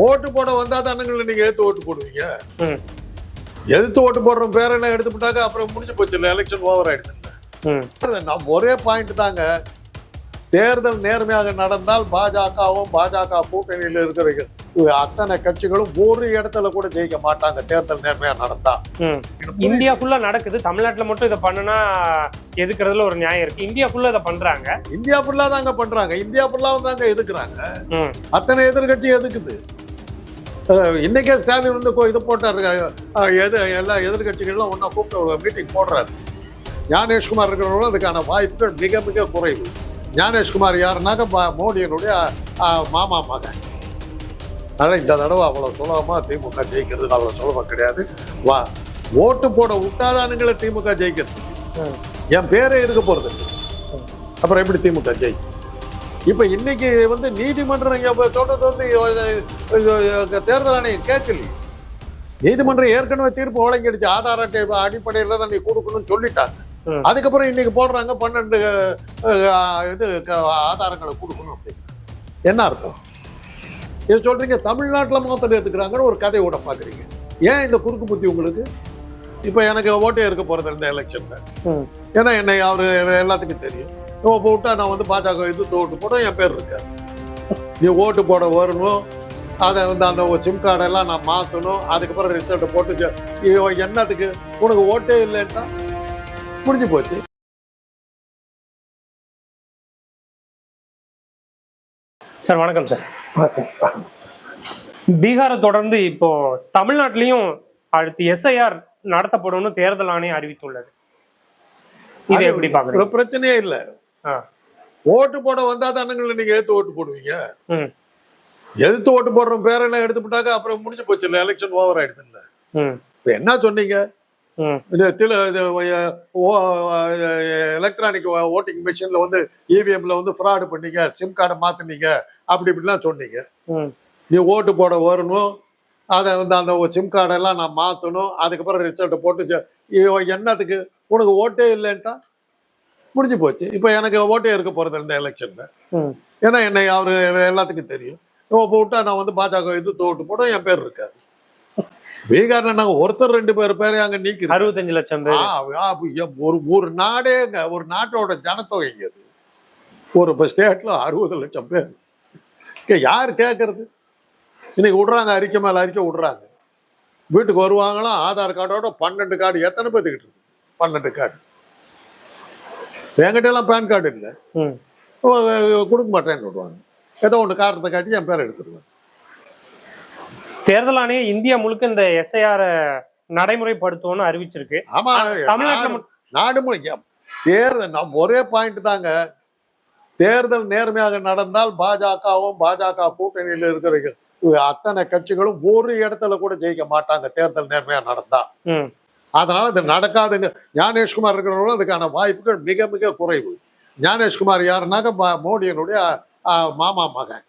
ஓட்டு போட வந்தா தானுங்கள நீங்க எடுத்து ஓட்டு போடுவீங்க. எதிர்த்து ஓட்டு போடுற பேரெல்லாம் எடுத்து போட்டாக்க அப்புறம் முடிஞ்சு போச்சு இல்லை எலெக்ஷன் ஓவர் ஆயிடுது ம். நம்ம ஒரே பாயிண்ட் தாங்க. தேர்தல் நேர்மையாக நடந்தால் பாஜகவும் பாஜக கூட்டணியில் இருக்கிற அத்தனை கட்சிகளும் ஒரு இடத்துல கூட ஜெயிக்க மாட்டாங்க தேர்தல் நேர்மையா நடந்தா. இந்தியா ஃபுல்லா நடக்குது. தமிழ்நாட்டுல மட்டும் இதை பண்ணுனா எதுக்குறதுல ஒரு நியாயம் இருக்கு. இந்தியா ஃபுல்லா இதை பண்றாங்க. இந்தியா ஃபுல்லா தாங்க பண்றாங்க. இந்தியா ஃபுல்லாவும் தாங்க எதுக்குறாங்க? அத்தனை எதிர்கட்சி எதுக்குது? இன்னைக்கே ஸ்டாலின் வந்து இது போட்டாரு எது எல்லா எதிர்கட்சிகள்லாம் ஒன்றா கூப்பிட்டு மீட்டிங் போடுறாரு. ஞானேஷ்குமார் இருக்கிறவங்களும் அதுக்கான வாய்ப்புகள் மிக மிக குறைவு. ஞானேஷ்குமார் யாருனாக்க மோடியினுடைய மாமா மகன். அதனால் இந்த தடவை அவ்வளோ சுலபமாக திமுக ஜெயிக்கிறது அவ்வளோ சுலபம் கிடையாது. வா ஓட்டு போட விட்டாதானுங்களே திமுக ஜெயிக்கிறது. என் பேரே இருக்க போகிறது அப்புறம் எப்படி திமுக ஜெயிக்கும்? இப்போ இன்னைக்கு வந்து நீதிமன்றம் சொல்றது வந்து தேர்தல் ஆணையம் கேட்கலையே நீதிமன்றம் ஏற்கனவே தீர்ப்பு வழங்கிடுச்சு. ஆதார் அட்டை அடிப்படையில் தான் நீ கொடுக்கணும்னு சொல்லிட்டாங்க. அதுக்கப்புறம் இன்னைக்கு போடுறாங்க பன்னெண்டு இது ஆதாரங்களை கொடுக்கணும் அப்படின்னு என்ன அர்த்தம்? இது சொல்றீங்க தமிழ்நாட்டில் மாத்திரம் எடுத்துக்கிறாங்கன்னு ஒரு கதை விட பார்க்குறீங்க. ஏன் இந்த குறுக்கு புத்தி உங்களுக்கு? இப்போ எனக்கு ஓட்டே இருக்க போறது இந்த எலெக்ஷன்ல. ஏன்னா என்னை அவரு எல்லாத்துக்கும் தெரியும். இப்போ விட்டா நான் வந்து பாஜக இது ஓட்டு போட என் பேர் இருக்காது. நீ ஓட்டு போட வரணும். அதை வந்து அந்த சிம் கார்டெல்லாம் நான் மாற்றணும் அதுக்கப்புறம் ரிசல்ட்டை போட்டு என்னத்துக்கு? உனக்கு ஓட்டே இல்லைன்னா முடிஞ்சு போச்சு. சார் வணக்கம் சார். பீகாரை தொடர்ந்து இப்போ தமிழ்நாட்டிலையும் அடுத்து எஸ்ஐஆர் நடத்தப்படும்னு தேர்தல் ஆணையம் அறிவித்துள்ளது. இதை அது எப்படி பாக்குறீங்க? பிரச்சனையே இல்லை. ஓட்டு போட வந்தா தானுங்கள நீங்க எடுத்து ஓட்டு போடுவீங்க? ம். எதிர்த்து ஓட்டு போடுற பேரெல்லாம் எடுத்து போட்டாக்க அப்புறம் முடிஞ்சு போச்சு இல்லை எலெக்ஷன் ஓவர் ஆயிடுது இல்லை. ம். இப்போ என்ன சொன்னீங்க? ம். இந்த தில எலக்ட்ரானிக் ஓட்டிங் மிஷின்ல வந்து இவிஎம்ல வந்து ஃப்ராடு பண்ணீங்க சிம் கார்டை மாத்துனீங்க அப்படி இப்படிலாம் சொன்னீங்க. ம். நீ ஓட்டு போட வரணும் அதை வந்து அந்த சிம் கார்டெல்லாம் நான் மாற்றணும் அதுக்கப்புறம் ரிசல்ட்டை போட்டு என்னத்துக்கு? உனக்கு ஓட்டே இல்லைன்ட்டா? முடிஞ்சு போச்சு. இப்போ எனக்கு ஓட்டே இருக்க போகிறது இந்த எலெக்ஷனில் ஏன்னா என்னை அவர் எல்லாத்துக்கும் தெரியும். இப்போ விட்டா நான் வந்து பாஜக இது ஓட்டு போட என் பேர் இருக்காது. பீகார்ல நாங்கள் ஒருத்தர் ரெண்டு பேர் பேரை அங்கே நீக்கிறோம் அறுபத்தஞ்சு லட்சம் ஒரு ஒரு நாடேங்க ஒரு நாட்டோட ஜனத்தொகைங்க அது ஒரு இப்போ ஸ்டேட்ல அறுபது லட்சம் பேர். யார் கேட்கறது இன்னைக்கு விடுறாங்க அறிக்கை மேல அறிக்கை விடுறாங்க. வீட்டுக்கு வருவாங்களாம் ஆதார் கார்டோட பன்னெண்டு கார்டு எத்தனை பேத்துக்கிட்டு இருக்கு? பன்னெண்டு கார்டு. என்கிட்ட எல்லாம் பேன் கார்டு இல்லை கொடுக்க மாட்டேன்னு விடுவாங்க ஏதோ ஒன்று காரணத்தை காட்டி என் பேரை எடுத்துருவேன். தேர்தல் ஆணையம் இந்தியா முழுக்க இந்த எஸ்ஐஆர் நடைமுறைப்படுத்துவோம்னு அறிவிச்சிருக்கு. ஆமா தமிழ்நாட்டுல நாடு- முழுக்க. தேர்தல் நம்ம ஒரே பாயிண்ட் தாங்க. தேர்தல் நேர்மையாக நடந்தால் பாஜகவும் பாஜக கூட்டணியில் இருக்கிற அத்தனை கட்சிகளும் ஒரு இடத்துல கூட ஜெயிக்க மாட்டாங்க தேர்தல் நேர்மையா நடந்தா. அதனால இது நடக்காதுங்க. ஞானேஷ்குமார் இருக்கிறவங்களும் அதுக்கான வாய்ப்புகள் மிக மிக குறைவு. ஞானேஷ்குமார் யாருனாக்க மோடியினுடைய மாமா மகன்.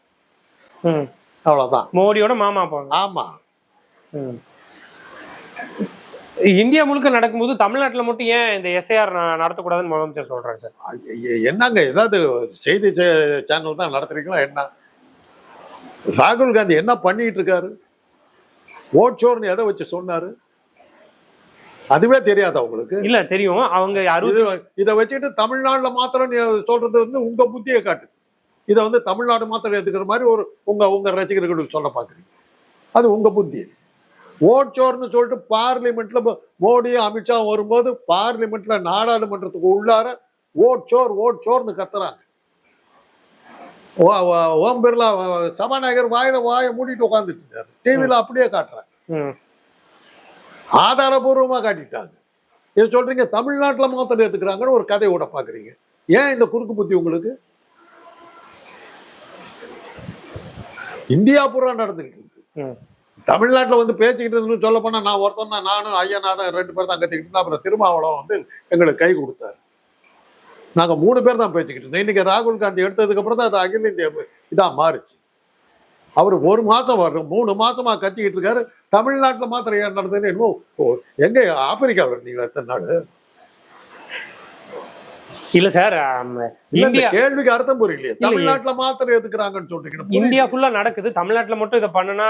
ம். அவ்வளவுதான். மோடியோட மாமா போங்க. ஆமா. ம். இந்தியா முழுக்க நடக்கும்போது தமிழ்நாட்டுல மட்டும் ஏன் இந்த எஸ்ஐஆர் நடத்தக்கூடாதுன்னு முதலமைச்சர் சொல்றாரு சார்? என்னங்க ஏதாவது செய்தி சேனல் தான் நடத்துறீங்களா என்ன? ராகுல் காந்தி என்ன பண்ணிட்டு இருக்காரு? ஓட்சோர்னு எதை வச்சு சொன்னாரு? அதுவே தெரியாதா உங்களுக்கு? இல்ல தெரியும். அவங்க அறுபது இது வச்சுட்டு தமிழ்நாட்டுல மாத்திரம் சொல்றது வந்து உங்க புத்தியை காட்டு. இதை வந்து தமிழ்நாடு மாத்திரம் எடுத்துக்கிற மாதிரி ஒரு உங்க உங்க ரசிகர்களுக்கு சொல்ல பாக்குறீங்க அது உங்க புத்தி. ஓட்சோர்னு சொல்லிட்டு பார்லிமெண்ட்ல மோ- மோடியும் அமித்ஷா வரும்போது பார்லிமெண்ட்ல நாடாளுமன்றத்துக்கு உள்ளார ஓட்சோர் ஓட்சோர்னு கத்துறாங்க. ஓம் பிர்லா சபாநாயகர் வாயில வாயை மூடிட்டு உட்காந்துட்டு இருக்காரு. டிவியில அப்படியே காட்டுறாங்க. ம். ஆதாரபூர்வமா காட்டிட்டாங்க. இது சொல்றீங்க தமிழ்நாட்டுல மாத்திரம் எடுத்துக்கிறாங்கன்னு ஒரு கதை விட பாக்குறீங்க ஏன் இந்த குறுக்கு புத்தி உங்களுக்கு? இந்தியா பூரா நடந்துகிட்டு இருக்கு. தமிழ்நாட்டுல வந்து பேசிக்கிட்டு இருந்து சொல்ல போனா நான் ஒருத்தன் தான் நானும் ஐயனாதான் ரெண்டு பேர் தான் கத்திக்கிட்டு இருந்தோம் அப்புறம் திருமாவளவன் வந்து எங்களுக்கு கை கொடுத்தாரு. நாங்க மூணு பேர் தான் பேசிக்கிட்டு இருந்தோம். இன்னைக்கு ராகுல் காந்தி எடுத்ததுக்கு அப்புறம் தான் அது அகில இந்திய இதா மாறுச்சு. அவர் ஒரு மாசம் வரும் மூணு மாசமா கத்திக்கிட்டு இருக்காரு. தமிழ்நாட்டுல மாத்திரம் ஏன் நடந்ததுன்னு என்னமோ எங்க ஆப்பிரிக்காவில் இருந்தீங்களா எத்தனை நாள்? இல்ல சார் இந்தியா கேள்விக்கு அர்த்தம் புரியலையே. தமிழ்நாட்டுல மாத்திரம் எதுக்குறாங்கன்னு சொல்றீங்க இந்தியா ஃபுல்லா நடக்குது. தமிழ்நாட்டுல மட்டும் இதை பண்ணுனா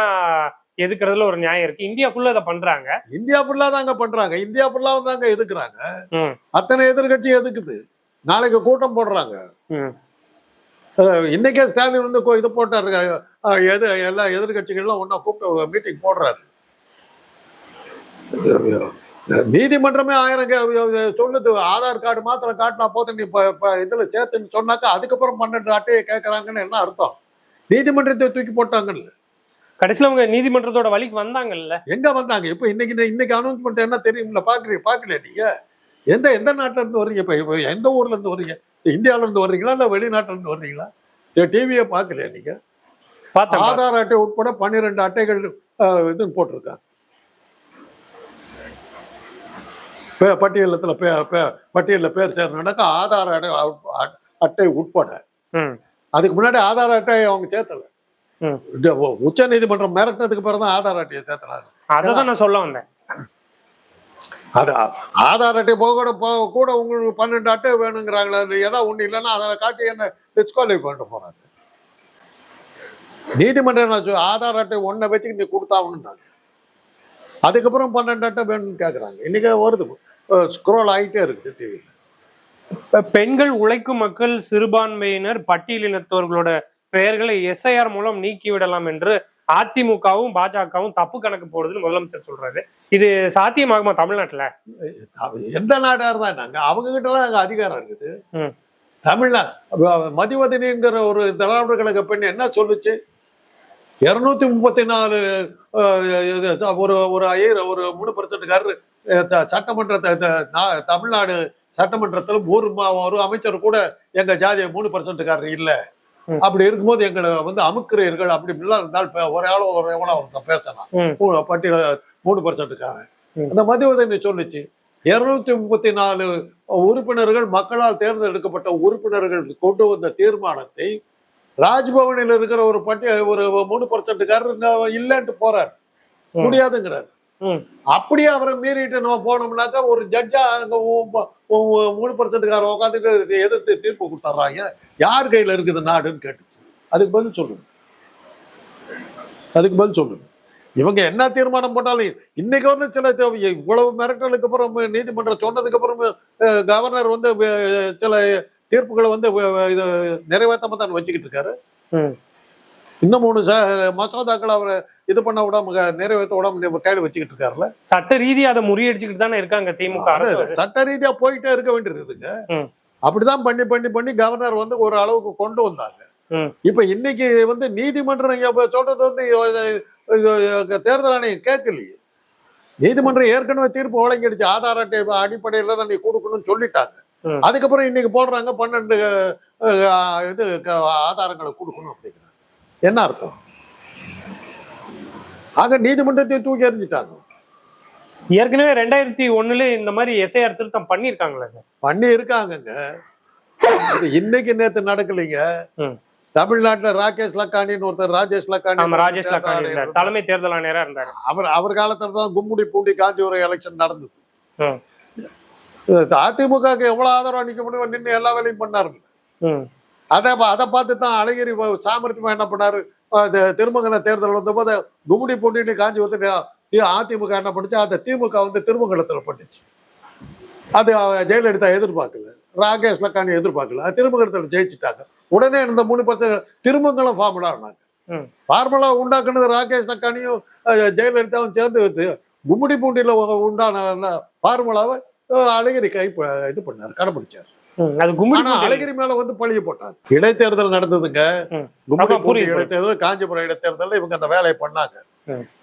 எதுக்குறதுல ஒரு நியாயம் இருக்கு. இந்தியா ஃபுல்லா இதை பண்றாங்க. இந்தியா ஃபுல்லா தாங்க பண்றாங்க. இந்தியா ஃபுல்லா தாங்க எதுக்குறாங்க? ம், அத்தனை எதிர்கட்சி எதுக்குது? நாளைக்கு கூட்டம் போடுறாங்க. இன்னைக்கே ஸ்டாலின் வந்து இது போட்டாரு. எது எல்லா எதிர்கட்சிகள்லாம் ஒண்ணா கூப்பிட்டு மீட்டிங் போடுறாரு. நீதிமன்றமே ஆயிரம் சொல்லுது ஆதார் கார்டு மாத்திரம் காட்டினா போதும் நீ இப்ப- இதுல சேர்த்துன்னு சொன்னாக்கா அதுக்கப்புறம் பன்னெண்டு அட்டையை கேட்கறாங்கன்னு என்ன அர்த்தம்? நீதிமன்றத்தை தூக்கி போட்டாங்கல்ல. கடைசியில அவங்க நீதிமன்றத்தோட வழிக்கு வந்தாங்கல்ல. எங்க வந்தாங்க? இப்ப இன்னைக்கு இன்னைக்கு அனௌன்ஸ்மெண்ட் என்ன தெரியும்ல? பாக்குறீங்க பாக்கல நீங்க? எந்த எந்த நாட்டுல இருந்து வர்றீங்க? இப்ப இப்ப எந்த ஊர்ல இருந்து வர்றீங்க? இருந்து வர்றீங்களா? இல்ல வெளிநாட்டுல இருந்து வர்றீங்களா? சரி டிவியை பாக்கலையா நீங்க? பார்த்தேன் ஆதார் அட்டை உட்பட பன்னிரெண்டு அட்டைகள் இது போட்டிருக்காங்க. பட்டியலத்துல பட்டியல்ல பேர் சேர்னாக்கா ஆதார் அட்டை அட்டை உட்பட. அதுக்கு முன்னாடி ஆதார் அட்டை அவங்க சேர்த்தல. உச்ச நீதிமன்றம் மிரட்டினதுக்கு பிறகு தான் ஆதார் அட்டையை சேர்த்துறாங்க. அததான் நான் சொல்ல வந்தேன். அது ஆதார் அட்டை போக கூட கூட உங்களுக்கு பன்னெண்டு அட்டை வேணுங்கிறாங்களா அது ஏதாவது ஒண்ணு இல்லைன்னா அதை காட்டி என்ன டிஸ்குவாலிஃபை பண்ணிட்டு போறாங்க. நீதிமன்றம் ஆதார் அட்டை ஒன்றை வச்சுக்கிட்டு நீ கொடுத்தாகணுன்றாங்க அதுக்கப்புறம் பன்னெண்டு அட்டை வேணும்னு கேட்குறாங்க இன்னைக்கு வருது. ஸ்க்ரோல் ஆகிட்டே இருக்குது டிவியில் இப்ப பெண்கள் உழைக்கும் மக்கள் சிறுபான்மையினர் பட்டியலினத்தவர்களோட பெயர்களை எஸ்ஐஆர் மூலம் நீக்கி விடலாம் என்று அதிமுகவும் பாஜகவும் தப்பு கணக்கு போடுதுன்னு முதலமைச்சர் சொல்றாரு. இது சாத்தியமாகுமா தமிழ்நாட்டுல? எந்த நாடா இருந்தா நாங்க அவங்க கிட்ட தான் அங்க அதிகாரம் இருக்குது. தமிழ்நாடு மதிவதனிங்கிற ஒரு திராவிட கழக பெண் என்ன சொல்லுச்சு? இருநூத்தி முப்பத்தி நாலு ஒரு ஒரு ஐயர் ஒரு மூணு பர்சன்ட்காரர் சட்டமன்றத்தை தமிழ்நாடு சட்டமன்றத்துல ஒரு ஒரு அமைச்சர் கூட எங்க ஜாதிய மூணு பர்சன்ட்காரர் இல்ல. அப்படி இருக்கும்போது எங்களை வந்து அமுக்கிறீர்கள் அப்படி இப்படிலாம் இருந்தால் ஒரு ஆளோ ஒரு எவனோ ஒருத்தன் பேசலாம் பட்டியல மூணு பர்சன்ட்காரன். அந்த மதிவதனி சொல்லுச்சு இருநூத்தி முப்பத்தி நாலு உறுப்பினர்கள் மக்களால் தேர்ந்தெடுக்கப்பட்ட உறுப்பினர்கள் கொண்டு வந்த தீர்மானத்தை ராஜ்பவனில் இருக்கிற ஒரு பட்டியல் ஒரு மூணு பர்சன்ட்காரர் இல்லைன்ட்டு போறார். முடியாதுங்கிறார். அப்படியே அவரை மீறிட்டு நம்ம போனோம்னாக்கா ஒரு ஜட்ஜா அங்க மூணு பர்சன்ட்கார உட்காந்துட்டு எதிர்த்து தீர்ப்பு கொடுத்துட்றாங்க யார் கையில இருக்குது நாடுன்னு கேட்டுச்சு. அதுக்கு பதில் சொல்லுங்க. அதுக்கு பதில் சொல்லுங்க. இவங்க என்ன தீர்மானம் போட்டாலும் இன்னைக்கு வந்து சில இவ்வளவு மிரட்டலுக்கு அப்புறம் நீதிமன்றம் சொன்னதுக்கு அப்புறம் கவர்னர் வந்து சில தீர்ப்புகளை வந்து இது நிறைவேற்றாம தான் வச்சுக்கிட்டு இருக்காரு. இன்னும் மூணு மசோதாக்கள் அவரை இது பண்ண விடாம நிறைவேற்ற விடாம கையில் வச்சுக்கிட்டு இருக்காருல்ல சட்ட ரீதியா அதை முறியடிச்சுக்கிட்டு தானே இருக்காங்க திமுக சட்ட ரீதியா போயிட்டே இருக்க வேண்டியிருக்குதுங்க. அப்படிதான் பண்ணி பண்ணி பண்ணி கவர்னர் வந்து ஒரு அளவுக்கு கொண்டு வந்தாங்க. இப்ப இன்னைக்கு வந்து நீதிமன்றம் சொல்றது வந்து தேர்தல் ஆணையம் கேட்கலையே நீதிமன்றம் ஏற்கனவே தீர்ப்பு வழங்கிடுச்சு ஆதார் அட்டை அடிப்படையில தான் நீ கொடுக்கணும்னு சொல்லிட்டாங்க. அதுக்கப்புறம் இன்னைக்கு போடுறாங்க பன்னெண்டு இது ஆதாரங்களை கொடுக்கணும் அப்படிங்கிறாங்க. என்ன அர்த்தம்? ஆக நீதிமன்றத்தை தூக்கி எறிஞ்சிட்டாங்க. ஏற்கனவே ரெண்டாயிரத்தி ஒண்ணுல இந்த மாதிரி எஸ்ஐஆர் திருத்தம் பண்ணிருக்காங்களே சார். பண்ணி இருக்காங்கங்க இன்னைக்கு நேத்து நடக்கலைங்க. தமிழ்நாட்டுல ராகேஷ் லக்கானின்னு ஒருத்தர் ராஜேஷ் லக்கானி ராஜேஷ் லக்கானி. தலைமை தேர்தல் ஆணையரா இருந்தாரு. அவர் அவர் காலத்துல தான் கும்முடி பூண்டி காஞ்சிபுரம் எலெக்ஷன் நடந்தது. அதிமுகவுக்கு எவ்வளவு ஆதரவா நிக்க முடியும் நின்று எல்லா வேலையும் பண்ணாருங்க ம். அதை அதை பார்த்து தான் அழகிரி சாமர்த்தியமா என்ன பண்ணாரு? திருமங்கல தேர்தல் வந்தபோது கும்முடி பூண்டின்னு காஞ்சிபுரத்து அதிமுக என்ன பண்ணுச்சு? அந்த திமுக வந்து திருமங்கலத்துல பண்ணுச்சு. அது ஜெயலலிதா எதிர்பார்க்கல. ராகேஷ் லக்கானி எதிர்பார்க்கல. அது திருமங்கலத்துல ஜெயிச்சிட்டாங்க. உடனே இந்த மூணு பர்சன்ட் திருமங்கலம் ஃபார்முலா ஆனாங்க. ஃபார்முலா உண்டாக்குனது ராகேஷ் லக்கானியும் ஜெயலலிதாவும் சேர்ந்து வந்து கும்முடி பூண்டியில உண்டான ஃபார்முலாவை அழகிரி கை இது பண்ணார் கடைபிடிச்சார் அழகிரி மேல வந்து பழிய போட்டாங்க இடைத்தேர்தல் நடந்ததுங்க. ம். கும்முடி ஆமா, பூண்டி புரியுது. இடைத்தேர்தல் காஞ்சிபுரம் இடைத்தேர்தல்ல இவங்க அந்த வேலையை பண்ணாங்க.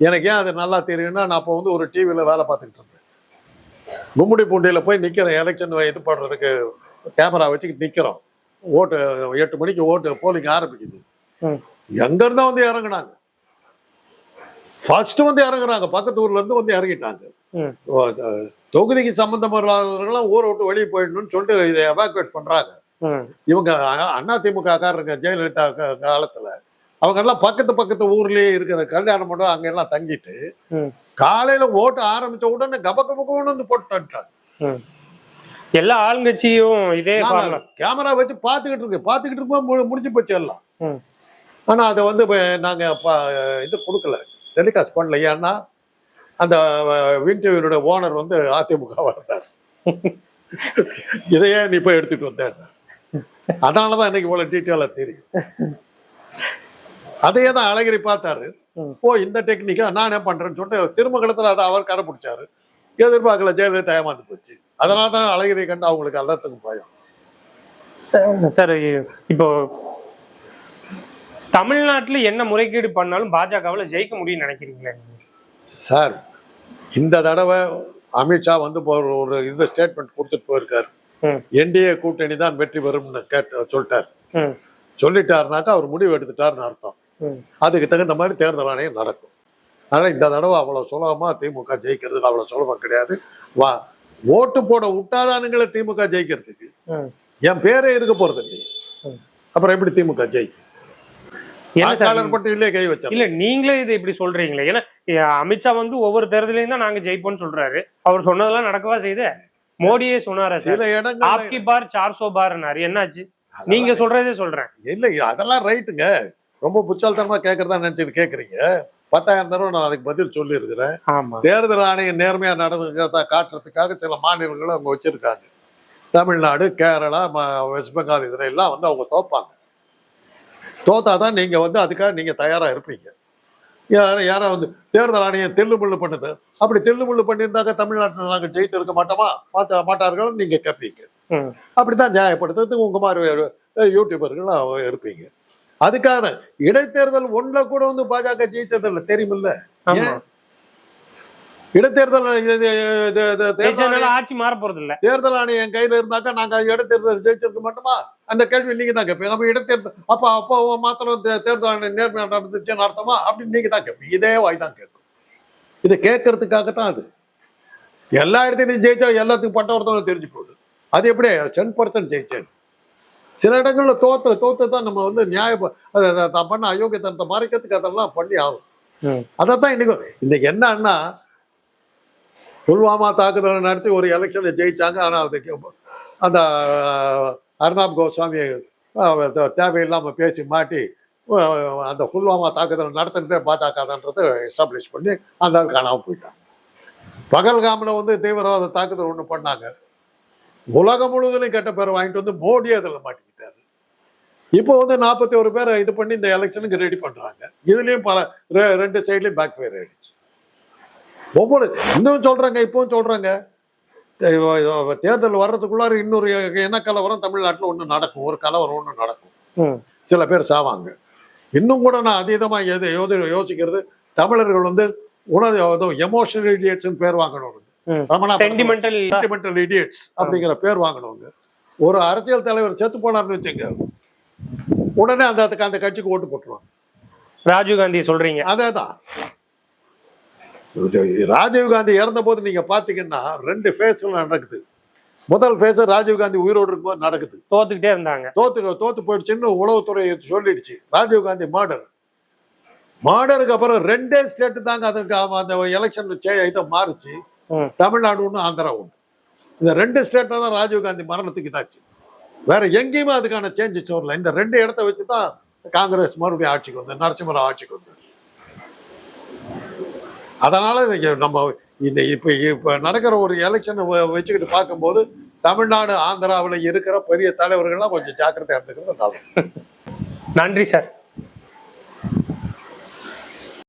எனக்கு ஏன் அது நல்லா தெரியும்னா நான் அப்போ வந்து ஒரு டிவியில வேலை பார்த்துக்கிட்டு இருந்தேன். கும்முடி பூண்டியில போய் நிக்கிறேன் எலெக்ஷன் இது பண்றதுக்கு கேமரா வச்சுக்கிட்டு நிக்கிறோம். ஓட்டு எட்டு மணிக்கு ஓட்டு போலிங் ஆரம்பிக்குது. ம். எங்க இருந்தா வந்து இறங்குனாங்க. ஃபர்ஸ்ட் வந்து இறங்குறாங்க பக்கத்து ஊர்ல இருந்து வந்து இறங்கிட்டாங்க. தொகுதிக்கு சம்பந்தப்படாதவர்கள்லாம் ஊரை விட்டு வெளியே போயிடணும்னு சொல்லிட்டு இதை எவாக்குவேட் பண்றாங்க. இவங்க அண்ணா திமுக காரங்க ஜெயலலிதா காலத்துல அவங்க எல்லாம் பக்கத்து பக்கத்து ஊர்லயே இருக்கிற கல்யாண மண்டபம் அங்க எல்லாம் தங்கிட்டு. காலையில ஓட்டு ஆரம்பிச்ச உடனே கப கப கபன்னு வந்து போட்டு வந்துட்டாங்க ம். எல்லா ஆளுங்கட்சியும் இதே. கேமரா வச்சு பார்த்துக்கிட்டு இருக்கு பார்த்துக்கிட்டு இருக்கும்போது முடிஞ்சு போச்சு எல்லாம். ஆனா அதை வந்து நாங்க இது கொடுக்கல டெலிகாஸ்ட் பண்ணல ஏன்னா அந்த வின்டிவியோட ஓனர் வந்து அதிமுக வந்தார் இதையே நீ போய் எடுத்துட்டு வந்தேன் அதனாலதான் இன்னைக்கு இவ்வளவு டீட்டெயிலா தெரியும். அதையே தான் அழகிரி பார்த்தாரு. ஓ இந்த டெக்னிக்கா நான் என்ன பண்றேன்னு சொல்லிட்டு திருமங்கலத்துல அதை அவர் கடைபிடிச்சாரு. எதிர்பார்க்கல ஜெயலலிதா ஏமாந்து போச்சு. அதனால தான் அழகிரி கண்டு அவங்களுக்கு எல்லாத்துக்கும் பயம். சார் இப்போ தமிழ்நாட்டுல என்ன முறைகேடு பண்ணாலும் பாஜகவுல ஜெயிக்க முடியும்னு நினைக்கிறீங்களா? சார் இந்த தடவை அமித்ஷா வந்து ஒரு இந்த ஸ்டேட்மெண்ட் கொடுத்துட்டு போயிருக்காரு. என்டிஏ கூட்டணி தான் வெற்றி பெறும்னு கேட்டு சொல்லிட்டார். சொல்லிட்டாருனாக்கா அவர் முடிவு எடுத்துட்டாருன்னு அர்த்தம். அதுக்கு தகுந்த மாதிரி தேர்தல் ஆணையம் நடக்கும். ஆனால் இந்த தடவை அவ்வளோ சுலபமா திமுக ஜெயிக்கிறதுக்கு அவ்வளோ சுலபம் கிடையாது. வா ஓட்டு போட விட்டாதானுங்களே திமுக ஜெயிக்கிறதுக்கு. என் பேரே இருக்க போறது இல்லையே. அப்புறம் எப்படி திமுக ஜெயிக்கும்? வாக்காளர் பட்டியலே கை வச்சார் இல்ல நீங்களே இது இப்படி சொல்றீங்களே. ஏன்னா அமித்ஷா வந்து ஒவ்வொரு தேர்தலையும் தான் நாங்க ஜெயிப்போம்னு சொல்றாரு. அவர் சொன்னதெல்லாம் நடக்கவா செய்யுது மோடியே சொன்னாரா சில இடங்கள் ஆப்கி பார் சார் சோ பார்னாரு என்னாச்சு? நீங்க சொல்றதே சொல்றேன். இல்ல அதெல்லாம் ரைட்டுங்க ரொம்ப புச்சால்தனமா கேட்கறதா நினைச்சிட்டு கேக்குறீங்க. பத்தாயிரம் தடவை நான் அதுக்கு பதில் சொல்லி இருக்கிறேன் தேர்தல் ஆணையம் நேர்மையா நடந்துக்கிறதா காட்டுறதுக்காக சில மாநிலங்களும் அவங்க வச்சிருக்காங்க. தமிழ்நாடு கேரளா வெஸ்ட் பெங்கால் இதுல எல்லாம் வந்து அவங்க தோப்பாங்க. தோத்தாதான் நீங்க வந்து அதுக்காக நீங்க தயாரா இருப்பீங்க. யார யாரா வந்து தேர்தல் ஆணையம் தில்லுமுள்ளு பண்ணுது. அப்படி தில்லுமுள்ளு பண்ணியிருந்தாக்க தமிழ்நாட்டில் நாங்கள் ஜெயித்து இருக்க மாட்டோமா? மாத்த மாட்டார்கள் நீங்க கேட்பீங்க அப்படித்தான் நியாயப்படுத்துறதுக்கு உங்க மாதிரி யூடியூபர்கள் இருப்பீங்க. அதுக்காக இடைத்தேர்தல் ஒண்ணுல கூட வந்து பாஜக ஜெயிச்சதில்ல. தெரியுமில்ல? ஆமா. இடைத்தேர்தல் தேர்தல் ஆட்சி மாற போறது இல்ல தேர்தல் ஆணையம் என் கையில இருந்தாக்கா நாங்க இடைத்தேர்தல் ஜெயிச்சிருக்க மாட்டோமா? அந்த கேள்வி நீங்க தான் கேட்பீங்க நம்ம இடைத்தேர்தல் அப்ப அப்போ மாத்திரம் தேர்தல் ஆணையம் நேர்மையா நடந்துச்சுன்னு அர்த்தமா? அப்படின்னு நீங்க தான் கேட்பீங்க இதே வாய் தான் கேட்கும் இதை கேட்கறதுக்காகத்தான் அது. எல்லா இடத்துலையும் ஜெயிச்சா எல்லாத்துக்கும் பட்ட ஒருத்தவங்க தெரிஞ்சு போகுது. அது எப்படி? டென் பர்சன்ட் ஜெயிச்சேன். சில இடங்கள்ல தோத்த தோத்து தான் நம்ம வந்து நியாய தான் பண்ண அயோக்கியத்தனத்தை மறைக்கிறதுக்கு அதெல்லாம் பண்ணி ஆகும். அதைத்தான் இன்னைக்கு இன்னைக்கு என்னன்னா புல்வாமா தாக்குதல் நடத்தி ஒரு எலெக்ஷனில் ஜெயிச்சாங்க. ஆனால் அதுக்கு அந்த அர்ணாப் அர்னாப் கோஸ்வாமி பேசி மாட்டி அந்த புல்வாமா தாக்குதல் நடத்தினதே பாஜகன்றதை எஸ்டாப்ளிஷ் பண்ணி அந்த ஆள் காணாம போயிட்டாங்க. பகல்காமில் வந்து தீவிரவாத தாக்குதல் ஒன்று பண்ணாங்க. உலகம் முழுவதும் கெட்ட பேரை வாங்கிட்டு வந்து மோடி அதில் மாட்டிக்கிட்டாரு. இப்போ வந்து நாற்பத்தி ஒரு பேரை இது பண்ணி இந்த எலெக்ஷனுக்கு ரெடி பண்ணுறாங்க இதுலேயும் பல ரெண்டு சைட்லேயும் பேக் ஃபயர் ஆயிடுச்சு. ஒவ்வொரு இன்னும் சொல்றாங்க இப்பவும் சொல்றாங்க. தேர்தல் வர்றதுக்குள்ளார இன்னொரு என்ன கலவரம்? தமிழ்நாட்டுல ஒண்ணு நடக்கும். ஒரு கலவரம் ஒண்ணு நடக்கும். சில பேர் சாவாங்க. இன்னும் கூட நான் அதீதமா எது யோசி யோசிக்கிறது தமிழர்கள் வந்து உணர்வு எமோஷனல் இடியட்ஸ்னு பேர் வாங்கணும் சென்டிமெண்டல் இடியட்ஸ் அப்படிங்கிற பேர் வாங்கினவங்க. ஒரு அரசியல் தலைவர் செத்து போனார்னு வச்சுங்க. உடனே அந்த அந்த கட்சிக்கு ஓட்டு போட்டுருவாங்க. ராஜீவ் காந்தி சொல்றீங்க. அதே தான் ராஜீவ் காந்தி இறந்த போது நீங்க பாத்தீங்கன்னா ரெண்டு ஃபேஸ்ல நடக்குது. முதல் ஃபேஸ் ராஜீவ் காந்தி உயிரோடு இருக்கும்போது நடக்குது. தோத்துக்கிட்டே இருந்தாங்க. தோத்து தோத்து போயிடுச்சுன்னு உளவுத்துறை சொல்லிடுச்சு. ராஜீவ் காந்தி மர்டர் மர்டருக்கு அப்புறம் ரெண்டே ஸ்டேட் தாங்க அதற்கு அந்த எலெக்ஷன் இதை மாறுச்சு. தமிழ்நாடு ஒன்று ஆந்திரா ஒன்று இந்த ரெண்டு ஸ்டேட்ல தான் ராஜீவ் காந்தி மரணத்துக்கு இதாச்சு. வேற எங்கேயுமே அதுக்கான சேஞ்சஸ் வரல. இந்த ரெண்டு இடத்த வச்சு தான் காங்கிரஸ் மறுபடியும் ஆட்சிக்கு வந்து நரசிம்மராவ் ஆட்சிக்கு வந்து அதனால் நம்ம இந்த இப்போ இப்போ நடக்கிற ஒரு எலெக்ஷனை வச்சுக்கிட்டு பார்க்கும்போது தமிழ்நாடு ஆந்திராவில் இருக்கிற பெரிய தலைவர்கள்லாம் கொஞ்சம் ஜாக்கிரதையாக இருந்துக்கிறது நல்லது நன்றி சார்.